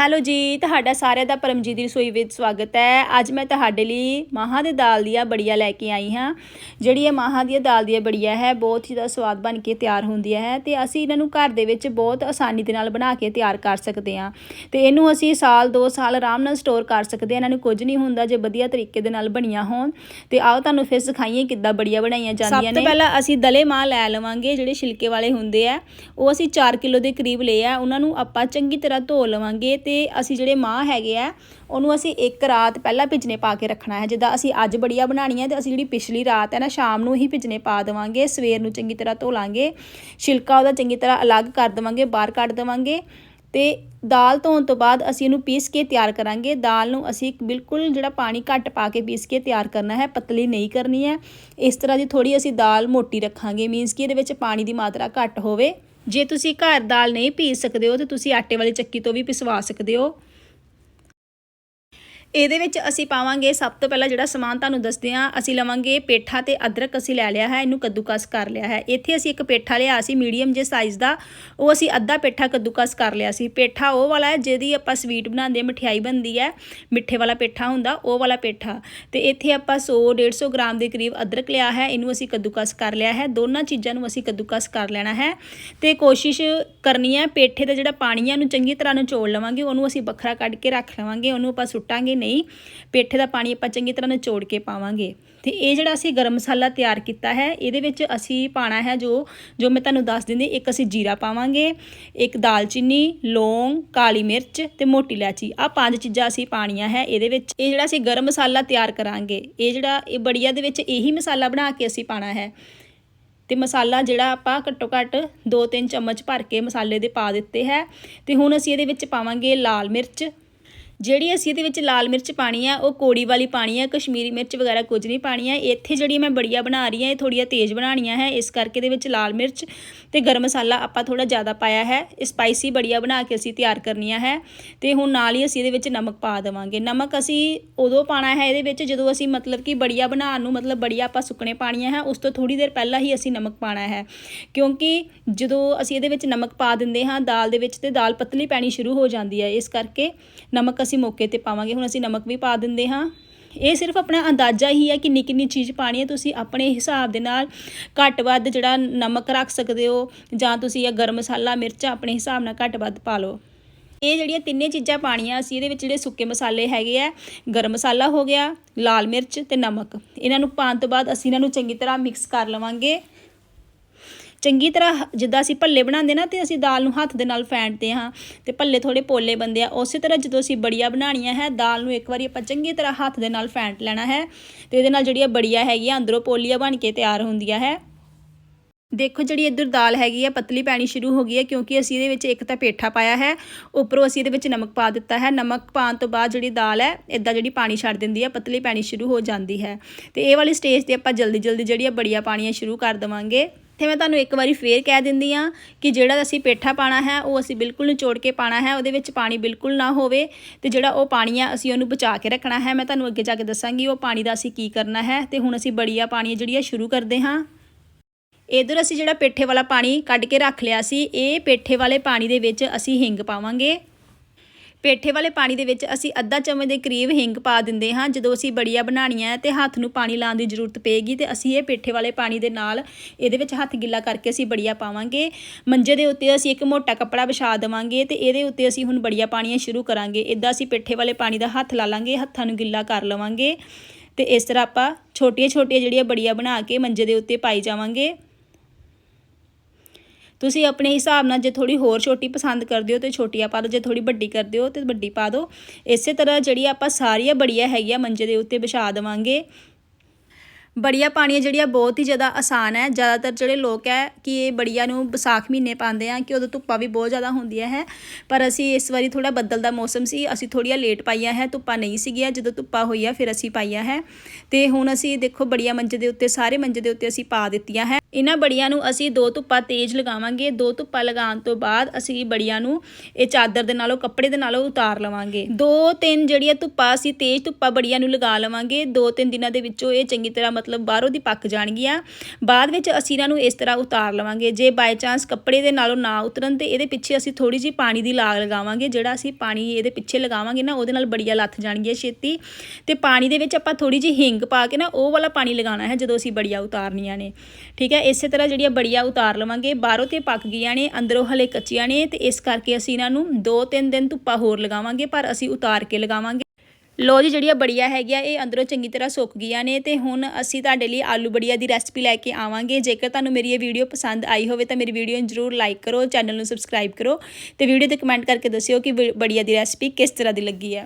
Hello ਜੀ ਤੁਹਾਡਾ ਸਾਰਿਆਂ ਦਾ ਪਰਮਜੀਤ ਦੀ ਰਸੋਈ ਵਿੱਚ ਸਵਾਗਤ ਹੈ। ਅੱਜ ਮੈਂ ਤੁਹਾਡੇ ਲਈ ਮਾਹਾਂ ਦੇ ਦਾਲ ਦੀਆਂ ਬੜੀਆਂ ਲੈ ਕੇ ਆਈ ਹਾਂ। ਜਿਹੜੀ ਇਹ ਮਾਹਾਂ ਦੀਆਂ ਦਾਲ ਦੀਆਂ ਬੜੀਆਂ ਹੈ ਬਹੁਤ ਹੀ ਜ਼ਿਆਦਾ ਸਵਾਦ ਬਣ ਕੇ ਤਿਆਰ ਹੁੰਦੀਆਂ ਹੈ ਤੇ ਅਸੀਂ ਇਹਨਾਂ ਨੂੰ ਘਰ ਦੇ ਵਿੱਚ ਬਹੁਤ ਆਸਾਨੀ ਦੇ ਨਾਲ ਬਣਾ ਕੇ ਤਿਆਰ ਕਰ ਸਕਦੇ ਹਾਂ। ਤੇ ਇਹਨੂੰ ਅਸੀਂ ਸਾਲ 2 ਸਾਲ ਆਰਾਮ ਨਾਲ ਸਟੋਰ ਕਰ ਸਕਦੇ ਹਾਂ। ਇਹਨਾਂ ਨੂੰ ਕੁਝ ਨਹੀਂ ਹੁੰਦਾ ਜੇ ਵਧੀਆ ਤਰੀਕੇ ਦੇ ਨਾਲ ਬਣੀਆਂ ਹੋਣ। ਤੇ ਆਓ ਤੁਹਾਨੂੰ ਫਿਰ ਸਿਖਾਈਏ ਕਿੱਦਾਂ ਬੜੀਆਂ ਬਣਾਈਆਂ ਜਾਂਦੀਆਂ ਨੇ ਸਭ ਤੋਂ ਪਹਿਲਾਂ ਅਸੀਂ ਦਲੇ ਮਾਂ ਲੈ ਲਵਾਂਗੇ ਜਿਹੜੇ ਛਿਲਕੇ ਵਾਲੇ ਹੁੰਦੇ ਆ। ਉਹ ਅਸੀਂ 4 ਕਿਲੋ ਦੇ ਕਰੀਬ ਲਏ ਆ। ਉਹਨਾਂ ਨੂੰ ਆਪਾਂ ਚੰਗੀ ਤਰ੍ਹਾਂ ਧੋ ਲਵਾਂਗੇ ਤੇ ਅਸੀਂ ਜਿਹੜੇ ਮਾਂ ਹੈਗੇ ਆ, ਉਹਨੂੰ ਅਸੀਂ ਇੱਕ ਰਾਤ ਪਹਿਲਾਂ ਭਿਜਨੇ ਪਾ ਕੇ ਰੱਖਣਾ ਹੈ। ਜਿੱਦਾਂ ਅਸੀਂ ਅੱਜ ਬੜੀਆ ਬੜੀਆਂ ਹੈ ਤੇ ਅਸੀਂ ਜਿਹੜੀ ਪਿਛਲੀ ਰਾਤ ਹੈ ਨਾ, ਸ਼ਾਮ ਨੂੰ ਹੀ ਭਿਜਨੇ ਪਾ ਦੇਵਾਂਗੇ, ਸਵੇਰ ਨੂੰ ਚੰਗੀ ਤਰ੍ਹਾਂ ਧੋ ਲਾਂਗੇ, ਛਿਲਕਾ ਉਹਦਾ ਚੰਗੀ ਤਰ੍ਹਾਂ ਅਲੱਗ ਕਰ ਦੇਵਾਂਗੇ, ਬਾਹਰ ਕੱਢ ਦੇਵਾਂਗੇ ਤੇ ਦਾਲ ਧੋਣ ਤੋਂ ਬਾਅਦ ਅਸੀਂ ਇਹਨੂੰ ਪੀਸ ਕੇ ਤਿਆਰ ਕਰਾਂਗੇ। ਦਾਲ ਨੂੰ ਅਸੀਂ ਬਿਲਕੁਲ ਜਿਹੜਾ ਪਾਣੀ ਘੱਟ ਪਾ ਕੇ ਪੀਸ ਕੇ ਤਿਆਰ ਕਰਨਾ ਹੈ, ਪਤਲੀ ਨਹੀਂ ਕਰਨੀ ਹੈ। ਇਸ ਤਰ੍ਹਾਂ ਦੀ ਥੋੜੀ ਅਸੀਂ ਦਾਲ ਮੋਟੀ ਰੱਖਾਂਗੇ ਮੀਨਸ ਕਿ ਇਹਦੇ ਵਿੱਚ ਪਾਣੀ ਦੀ ਮਾਤਰਾ ਘੱਟ ਹੋਵੇ। ਜੇ ਤੁਸੀਂ ਘਰ ਦਾਲ ਨਹੀਂ ਪੀਸ ਸਕਦੇ ਹੋ, ਤਾਂ ਤੁਸੀਂ ਆਟੇ ਵਾਲੀ ਚੱਕੀ ਤੋਂ ਵੀ ਪਿਸਵਾ ਸਕਦੇ ਹੋ। ਇਹਦੇ ਵਿੱਚ ਅਸੀਂ ਪਾਵਾਂਗੇ ਸਭ ਤੋਂ ਪਹਿਲਾਂ ਜਿਹੜਾ ਸਮਾਨ ਤੁਹਾਨੂੰ ਦੱਸਦੇ ਹਾਂ, ਅਸੀਂ ਲਵਾਂਗੇ ਪੇਠਾ ਤੇ ਅਦਰਕ ਅਸੀਂ ਲੈ ਲਿਆ ਹੈ, ਇਹਨੂੰ ਕੱਦੂਕਸ ਕਰ ਲਿਆ ਹੈ। ਇੱਥੇ ਅਸੀਂ ਇੱਕ ਪੇਠਾ ਲਿਆ ਸੀ, ਮੀਡੀਅਮ ਜੇ ਸਾਈਜ਼ ਦਾ, ਉਹ ਅਸੀਂ ਅੱਧਾ ਪੇਠਾ ਕੱਦੂਕਸ ਕਰ ਲਿਆ ਸੀ। ਪੇਠਾ ਉਹ ਵਾਲਾ ਹੈ ਜਿਹਦੀ ਆਪਾਂ ਸਵੀਟ ਬਣਾਉਂਦੇ ਮਠਿਆਈ ਬਣਦੀ ਹੈ, ਮਿੱਠੇ ਵਾਲਾ ਪੇਠਾ ਹੁੰਦਾ, ਉਹ ਵਾਲਾ ਪੇਠਾ। ਤੇ ਇੱਥੇ ਆਪਾਂ 100 150 ਗ੍ਰਾਮ ਦੇ ਕਰੀਬ ਅਦਰਕ ਲਿਆ ਹੈ, ਇਹਨੂੰ ਅਸੀਂ ਕੱਦੂਕਸ ਕਰ ਲਿਆ ਹੈ। ਦੋਨਾਂ ਚੀਜ਼ਾਂ ਨੂੰ ਅਸੀਂ ਕੱਦੂਕਸ ਕਰ ਲੈਣਾ ਹੈ। ਤੇ ਕੋਸ਼ਿਸ਼ ਕਰਨੀ ਹੈ, ਪੇਠੇ ਦਾ ਜਿਹੜਾ ਪਾਣੀ ਹੈ, ਉਹਨੂੰ ਚੰਗੀ ਤਰ੍ਹਾਂ ਨਿਚੋੜ ਲਵਾਂਗੇ, ਉਹਨੂੰ ਅਸੀਂ ਵੱਖਰਾ ਕੱਢ ਕੇ ਰੱਖ ਲਵਾਂਗੇ, ਉਹਨੂੰ ਆਪਾਂ ਸੁੱਟਾਂਗੇ ਨਹੀਂ, ਪੇਠੇ ਦਾ ਪਾਣੀ ਆਪਾਂ ਚੰਗੀ ਤਰ੍ਹਾਂ ਨਿਚੋੜ ਕੇ ਪਾਵਾਂਗੇ। ਤੇ ਇਹ ਜਿਹੜਾ ਅਸੀਂ ਗਰਮ ਮਸਾਲਾ ਤਿਆਰ ਕੀਤਾ ਹੈ, ਇਹਦੇ ਵਿੱਚ ਅਸੀਂ ਪਾਣਾ ਹੈ ਜੋ ਜੋ ਮੈਂ ਤੁਹਾਨੂੰ ਦੱਸ ਦਿੰਦੀ, ਇੱਕ ਅਸੀਂ ਜੀਰਾ ਪਾਵਾਂਗੇ, ਇੱਕ ਦਾਲਚੀਨੀ, ਲੌਂਗ, ਕਾਲੀ ਮਿਰਚ ਤੇ ਮੋਟੀ ਇਲਾਚੀ। ਆ ਪੰਜ ਚੀਜ਼ਾਂ ਅਸੀਂ ਪਾਣੀਆਂ ਹੈ ਇਹਦੇ ਵਿੱਚ। ਇਹ ਜਿਹੜਾ ਅਸੀਂ ਗਰਮ ਮਸਾਲਾ ਤਿਆਰ ਕਰਾਂਗੇ, ਇਹ ਜਿਹੜਾ ਇਹ ਬੜੀਆ ਦੇ ਵਿੱਚ ਇਹੀ ਮਸਾਲਾ ਬਣਾ ਕੇ ਅਸੀਂ ਪਾਣਾ ਹੈ। ਤੇ ਮਸਾਲਾ ਜਿਹੜਾ ਆਪਾਂ ਘੱਟੋ ਘੱਟ 2-3 ਚਮਚ ਭਰ ਕੇ ਮਸਾਲੇ ਦੇ ਪਾ ਦਿੱਤੇ ਹੈ। ਤੇ ਹੁਣ ਅਸੀਂ ਇਹਦੇ ਵਿੱਚ ਪਾਵਾਂਗੇ ਲਾਲ ਮਿਰਚ ਜਿਹੜੀ ਅਸੀਂ ਇਹਦੇ ਵਿੱਚ ਲਾਲ ਮਿਰਚ ਪਾਣੀ ਆ, ਉਹ ਕੋੜੀ ਵਾਲੀ ਪਾਣੀ ਆ, ਕਸ਼ਮੀਰੀ ਮਿਰਚ ਵਗੈਰਾ ਕੁਝ ਨਹੀਂ ਪਾਣੀ ਆ। ਇੱਥੇ ਜਿਹੜੀ ਮੈਂ ਬੜੀਆਂ ਬਣਾ ਰਹੀ ਆ, ਇਹ ਥੋੜੀਆਂ ਤੇਜ਼ ਬਣਾਉਣੀਆਂ ਹੈ। ਇਸ ਕਰਕੇ ਇਹਦੇ ਵਿੱਚ ਲਾਲ ਮਿਰਚ ਤੇ ਗਰਮ ਮਸਾਲਾ ਆਪਾਂ ਥੋੜਾ ਜ਼ਿਆਦਾ ਪਾਇਆ ਹੈ। ਸਪਾਈਸੀ ਬੜੀਆਂ ਬਣਾ ਕੇ ਅਸੀਂ ਤਿਆਰ ਕਰਨੀਆਂ ਹੈ ਤੇ ਹੁਣ ਨਾਲ ਹੀ ਅਸੀਂ ਇਹਦੇ ਵਿੱਚ ਨਮਕ ਪਾ ਦੇਵਾਂਗੇ। ਨਮਕ ਅਸੀਂ ਉਦੋਂ ਪਾਣਾ ਹੈ ਇਹਦੇ ਵਿੱਚ ਜਦੋਂ ਅਸੀਂ ਮਤਲਬ ਕਿ ਬੜੀਆਂ ਬਣਾਉਣ ਨੂੰ ਮਤਲਬ ਬੜੀਆਂ ਆਪਾਂ ਸੁੱਕਣੇ ਪਾਣੀਆਂ ਹੈ, ਉਸ ਤੋਂ ਥੋੜੀ ਦੇਰ ਪਹਿਲਾਂ ਹੀ ਅਸੀਂ ਨਮਕ ਪਾਣਾ ਹੈ। ਕਿਉਂਕਿ ਜਦੋਂ ਅਸੀਂ ਇਹਦੇ ਵਿੱਚ ਨਮਕ ਪਾ ਦਿੰਦੇ ਹਾਂ, ਦਾਲ ਦੇ ਵਿੱਚ ਤੇ ਦਾਲ ਪਤਲੀ ਪੈਣੀ ਸ਼ੁਰੂ ਹੋ ਜਾਂਦੀ ਹੈ, ਇਸ ਕਰਕੇ ਨਮਕ ਅਸੀਂ ਮੌਕੇ ਤੇ ਪਾਵਾਂਗੇ, ਹੁਣ ਅਸੀਂ ਨਮਕ ਵੀ ਪਾ ਦਿੰਦੇ ਹਾਂ। ਇਹ ਸਿਰਫ ਆਪਣਾ ਅੰਦਾਜ਼ਾ ਹੀ ਹੈ ਕਿੰਨੀ ਕਿੰਨੀ ਚੀਜ਼ ਪਾਣੀ ਹੈ, ਤੁਸੀਂ ਆਪਣੇ ਹਿਸਾਬ ਦੇ ਨਾਲ ਘੱਟ ਵੱਧ ਜਿਹੜਾ ਨਮਕ ਰੱਖ ਸਕਦੇ ਹੋ, ਜਾਂ ਤੁਸੀਂ ਇਹ ਗਰਮ ਮਸਾਲਾ, ਮਿਰਚ ਆਪਣੇ ਹਿਸਾਬ ਨਾਲ ਘੱਟ ਵੱਧ ਪਾ ਲਓ। ਇਹ ਜਿਹੜੀਆਂ ਤਿੰਨੇ ਚੀਜ਼ਾਂ ਪਾਣੀਆਂ, ਅਸੀਂ ਇਹਦੇ ਵਿੱਚ ਜਿਹੜੇ ਸੁੱਕੇ ਮਸਾਲੇ ਹੈਗੇ ਆ, ਗਰਮ ਮਸਾਲਾ ਹੋ ਗਿਆ, ਲਾਲ ਮਿਰਚ ਤੇ ਨਮਕ। ਇਹਨਾਂ ਨੂੰ ਪਾਉਣ ਤੋਂ ਬਾਅਦ ਅਸੀਂ ਇਹਨਾਂ ਨੂੰ ਚੰਗੀ ਤਰ੍ਹਾਂ ਮਿਕਸ ਕਰ ਲਵਾਂਗੇ। ਚੰਗੀ ਤਰ੍ਹਾਂ ਜਿੱਦਾਂ ਅਸੀਂ ਭੱਲੇ ਬਣਾਉਂਦੇ ਨਾ ਤੇ ਅਸੀਂ ਦਾਲ ਨੂੰ ਹੱਥ ਦੇ ਨਾਲ ਫੈਂਟਦੇ ਹਾਂ ਤੇ ਭੱਲੇ ਥੋੜੇ ਪੋਲੇ ਬੰਦੇ ਆ। ਉਸੇ ਤਰ੍ਹਾਂ ਜਦੋਂ ਅਸੀਂ ਬੜੀਆਂ ਬਣਾਉਣੀਆਂ ਹੈ, ਦਾਲ ਨੂੰ ਇੱਕ ਵਾਰੀ ਆਪਾਂ ਚੰਗੀ ਤਰ੍ਹਾਂ ਹੱਥ ਦੇ ਨਾਲ ਫੈਂਟ ਲੈਣਾ ਹੈ ਤੇ ਇਹਦੇ ਨਾਲ ਜਿਹੜੀਆਂ ਬੜੀਆਂ ਹੈਗੀਆਂ ਅੰਦਰੋਂ ਪੋਲੀਆਂ ਬਣ ਕੇ ਤਿਆਰ ਹੁੰਦੀਆਂ ਹੈ। ਦੇਖੋ ਜਿਹੜੀ ਇੱਧਰ ਦਾਲ ਹੈਗੀ ਆ ਪਤਲੀ ਪੈਣੀ ਸ਼ੁਰੂ ਹੋ ਗਈ ਹੈ ਕਿਉਂਕਿ ਅਸੀਂ ਇਹਦੇ ਵਿੱਚ ਇੱਕ ਤਾਂ ਪੇਠਾ ਪਾਇਆ ਹੈ, ਉੱਪਰੋਂ ਅਸੀਂ ਇਹਦੇ ਵਿੱਚ ਨਮਕ ਪਾ ਦਿੱਤਾ ਹੈ। ਨਮਕ ਪਾਉਣ ਤੋਂ ਬਾਅਦ ਜਿਹੜੀ ਦਾਲ ਹੈ ਇਦਾਂ ਜਿਹੜੀ ਪਾਣੀ ਛੱਡ ਦਿੰਦੀ ਹੈ, ਪਤਲੀ ਪੈਣੀ ਸ਼ੁਰੂ ਹੋ ਜਾਂਦੀ ਹੈ। ਤੇ ਇਹ ਵਾਲੀ ਸਟੇਜ ਤੇ ਆਪਾਂ ਜਲਦੀ ਜਲਦੀ ਜਿਹੜੀਆਂ ਬੜੀਆਂ ਪਾਣੀਆਂ ਸ਼ੁਰੂ ਕਰ ਦੇਵਾਂਗੇ। ਇੱਥੇ ਮੈਂ ਤੁਹਾਨੂੰ ਇੱਕ ਵਾਰੀ ਫੇਰ ਕਹਿ ਦਿੰਦੀ ਆ ਕਿ ਜਿਹੜਾ ਅਸੀਂ ਪੇਠਾ ਪਾਣਾ ਹੈ, ਉਹ ਅਸੀਂ ਬਿਲਕੁਲ ਨਿਚੋੜ ਕੇ ਪਾਣਾ ਹੈ, ਉਹਦੇ ਵਿੱਚ ਪਾਣੀ ਬਿਲਕੁਲ ਨਾ ਹੋਵੇ ਤੇ ਜਿਹੜਾ ਉਹ ਪਾਣੀ ਆ ਅਸੀਂ ਉਹਨੂੰ ਬਚਾ ਕੇ ਰੱਖਣਾ ਹੈ। ਮੈਂ ਤੁਹਾਨੂੰ ਅੱਗੇ ਜਾ ਕੇ ਦੱਸਾਂਗੀ ਉਹ ਪਾਣੀ ਦਾ ਅਸੀਂ ਕੀ ਕਰਨਾ ਹੈ ਤੇ ਹੁਣ ਅਸੀਂ ਬੜੀਆ ਪਾਣੀ ਜਿਹੜੀ ਆ ਸ਼ੁਰੂ ਕਰਦੇ ਹਾਂ। ਇਧਰ ਅਸੀਂ ਜਿਹੜਾ ਪੇਠੇ ਵਾਲਾ ਪਾਣੀ ਕੱਢ ਕੇ ਰੱਖ ਲਿਆ ਸੀ, ਇਹ ਪੇਠੇ ਵਾਲੇ ਪਾਣੀ ਦੇ ਵਿੱਚ ਅਸੀਂ ਹਿੰਗ ਪਾਵਾਂਗੇ। ਪੇਠੇ ਵਾਲੇ ਪਾਣੀ ਦੇ ਵਿੱਚ ਅਸੀਂ ਅੱਧਾ ਚਮਚ ਦੇ ਕਰੀਬ ਹਿੰਗ ਪਾ ਦਿੰਦੇ ਹਾਂ। ਜਦੋਂ ਅਸੀਂ ਬੜੀਆਂ ਬਣਾਉਣੀਆਂ ਤੇ ਹੱਥ ਨੂੰ ਪਾਣੀ ਲਾਉਣ ਦੀ ਜ਼ਰੂਰਤ ਪਏਗੀ ਤੇ ਅਸੀਂ ਇਹ ਪੇਠੇ ਵਾਲੇ ਪਾਣੀ ਦੇ ਨਾਲ ਇਹਦੇ ਵਿੱਚ ਹੱਥ ਗਿੱਲਾ ਕਰਕੇ ਅਸੀਂ ਬੜੀਆਂ ਪਾਵਾਂਗੇ। ਮੰਜੇ ਦੇ ਉੱਤੇ ਅਸੀਂ ਇੱਕ ਮੋਟਾ ਕੱਪੜਾ ਵਿਛਾ ਦੇਵਾਂਗੇ ਤੇ ਇਹਦੇ ਉੱਤੇ ਅਸੀਂ ਹੁਣ ਬੜੀਆਂ ਪਾਣੀਆਂ ਸ਼ੁਰੂ ਕਰਾਂਗੇ। ਇਦਾਂ ਅਸੀਂ ਪੇਠੇ ਵਾਲੇ ਪਾਣੀ ਦਾ ਹੱਥ ਲਾ ਲਾਂਗੇ, ਹੱਥਾਂ ਨੂੰ ਗਿੱਲਾ ਕਰ ਲਵਾਂਗੇ ਤੇ ਇਸ ਤਰ੍ਹਾਂ ਆਪਾਂ ਛੋਟੀਆਂ ਛੋਟੀਆਂ ਜਿਹੜੀਆਂ ਬੜੀਆਂ ਬਣਾ ਕੇ ਮੰਜੇ ਦੇ ਉੱਤੇ ਪਾਈ ਜਾਵਾਂਗੇ। ਤੁਸੀਂ ਆਪਣੇ ਹਿਸਾਬ ਨਾਲ ਜੇ ਥੋੜੀ ਹੋਰ ਛੋਟੀ ਪਸੰਦ ਕਰਦੇ ਹੋ ਤੇ ਛੋਟੀਆਂ ਪਾ ਦਿਓ, ਜੇ ਥੋੜੀ ਵੱਡੀ ਕਰਦੇ ਹੋ ਤੇ ਵੱਡੀ ਪਾ ਦਿਓ। ਇਸੇ ਤਰ੍ਹਾਂ ਜਿਹੜੀ ਆਪਾਂ ਸਾਰੀਆਂ ਬੜੀਆਂ ਹੈਗੀਆਂ ਮੰਜੇ ਦੇ ਉੱਤੇ ਵਿਛਾ ਦੇਵਾਂਗੇ। ਬੜੀਆਂ ਪਾਣੀਆਂ ਜਿਹੜੀਆਂ ਬਹੁਤ ਹੀ ਜ਼ਿਆਦਾ ਆਸਾਨ ਹੈ। ਜ਼ਿਆਦਾਤਰ ਜਿਹੜੇ ਲੋਕ ਹੈ ਕਿ ਇਹ ਬੜੀਆਂ ਨੂੰ ਵਿਸਾਖ ਮਹੀਨੇ ਪਾਉਂਦੇ ਆ ਕਿ ਉਦੋਂ ਧੁੱਪਾਂ ਵੀ ਬਹੁਤ ਜ਼ਿਆਦਾ ਹੁੰਦੀਆਂ ਹੈ। ਪਰ ਅਸੀਂ ਇਸ ਵਾਰੀ ਥੋੜਾ ਬੱਦਲ ਦਾ ਮੌਸਮ ਸੀ, ਅਸੀਂ ਥੋੜੀਆਂ ਲੇਟ ਪਾਈਆਂ ਹੈ, ਧੁੱਪਾਂ ਨਹੀਂ ਸੀਗੀਆਂ। ਜਦੋਂ ਧੁੱਪਾਂ ਹੋਈਆਂ ਫਿਰ ਅਸੀਂ ਪਾਈਆਂ ਹੈ। ਤੇ ਹੁਣ ਅਸੀਂ ਦੇਖੋ ਬੜੀਆਂ ਮੰਜੇ ਦੇ ਉੱਤੇ, ਸਾਰੇ ਮੰਜੇ ਦੇ ਉੱਤੇ ਅਸੀਂ ਪਾ ਦਿੱਤੀਆਂ ਹੈ। ਇਹਨਾਂ ਬੜੀਆਂ ਨੂੰ ਅਸੀਂ ਦੋ ਧੁੱਪਾ ਤੇਜ਼ ਲਗਾਵਾਂਗੇ, ਦੋ ਧੁੱਪਾ ਲਗਾਉਣ ਤੋਂ ਬਾਅਦ ਅਸੀਂ ਬੜੀਆਂ ਨੂੰ ਇਹ ਚਾਦਰ ਦੇ ਨਾਲੋਂ, ਕੱਪੜੇ ਦੇ ਨਾਲੋਂ ਉਤਾਰ ਲਵਾਂਗੇ। ਦੋ ਤਿੰਨ ਜਿਹੜੀਆਂ ਧੁੱਪਾਂ ਅਸੀਂ ਤੇਜ਼ ਧੁੱਪਾ ਬੜੀਆਂ ਨੂੰ ਲਗਾ ਲਵਾਂਗੇ, ਦੋ ਤਿੰਨ ਦਿਨਾਂ ਦੇ ਵਿੱਚੋਂ ਇਹ ਚੰਗੀ ਤਰ੍ਹਾਂ ਮਤਲਬ ਬਾਹਰੋਂ ਦੀ ਪੱਕ ਜਾਣਗੀਆਂ। ਬਾਅਦ ਵਿੱਚ ਅਸੀਂ ਇਹਨਾਂ ਨੂੰ ਇਸ ਤਰ੍ਹਾਂ ਉਤਾਰ ਲਵਾਂਗੇ। ਜੇ ਬਾਈ ਚਾਂਸ ਕੱਪੜੇ ਦੇ ਨਾਲੋਂ ਨਾ ਉਤਰਨ ਤੇ ਇਹਦੇ ਪਿੱਛੇ ਅਸੀਂ ਥੋੜੀ ਜਿਹੀ ਪਾਣੀ ਦੀ ਲਾਗ ਲਗਾਵਾਂਗੇ, ਜਿਹੜਾ ਅਸੀਂ ਪਾਣੀ ਇਹਦੇ ਪਿੱਛੇ ਲਗਾਵਾਂਗੇ ਨਾ, ਉਹਦੇ ਨਾਲ ਬੜੀਆਂ ਲੱਥ ਜਾਣਗੀਆਂ ਛੇਤੀ। ਤੇ ਪਾਣੀ ਦੇ ਵਿੱਚ ਆਪਾਂ ਥੋੜੀ ਜਿਹੀ ਹਿੰਗ ਪਾ ਕੇ ਨਾ, ਉਹ ਵਾਲਾ ਪਾਣੀ ਲਗਾਉਣਾ ਹੈ ਜਦੋਂ ਅਸੀਂ ਬੜੀਆਂ ਉਤਾਰਨੀਆਂ ਨੇ। ਠੀਕ ਹੈ ਇਸੇ ਤਰ੍ਹਾਂ ਜਿਹੜੀਆਂ ਬੜੀਆਂ ਉਤਾਰ ਲਵਾਂਗੇ, ਬਾਹਰੋਂ ਤੇ ਪੱਕ ਗਈਆਂ ਨੇ, ਅੰਦਰੋਂ ਹਲੇ ਕੱਚੀਆਂ ਨੇ ਤੇ ਇਸ ਕਰਕੇ ਅਸੀਂ ਇਹਨਾਂ ਨੂੰ 2-3 ਦਿਨ ਧੁੱਪਾ ਹੋਰ ਲਗਾਵਾਂਗੇ, ਪਰ ਅਸੀਂ ਉਤਾਰ ਕੇ ਲਗਾਵਾਂਗੇ। ਲੋ ਜੀ, ਜਿਹੜੀਆਂ ਬੜੀਆਂ ਹੈਗੀਆਂ, ਇਹ ਅੰਦਰੋਂ ਚੰਗੀ ਤਰ੍ਹਾਂ ਸੁੱਕ ਗਈਆਂ ਨੇ ਤੇ ਹੁਣ ਅਸੀਂ ਤੁਹਾਡੇ ਲਈ ਆਲੂ ਬੜੀਆਂ ਦੀ ਰੈਸਪੀ ਲੈ ਕੇ ਆਵਾਂਗੇ। ਜੇਕਰ ਤੁਹਾਨੂੰ ਮੇਰੀ ਇਹ ਵੀਡੀਓ ਪਸੰਦ ਆਈ ਹੋਵੇ ਤਾਂ ਮੇਰੀ ਵੀਡੀਓ ਨੂੰ ਜਰੂਰ ਲਾਈਕ ਕਰੋ, ਚੈਨਲ ਨੂੰ ਸਬਸਕ੍ਰਾਈਬ ਕਰੋ ਤੇ ਵੀਡੀਓ ਤੇ ਕਮੈਂਟ ਕਰਕੇ ਦੱਸਿਓ ਕਿ ਬ- ਬੜੀਆਂ ਦੀ ਰੈਸਪੀ ਕਿਸ ਤਰ੍ਹਾਂ ਦੀ ਲੱਗੀ ਹੈ।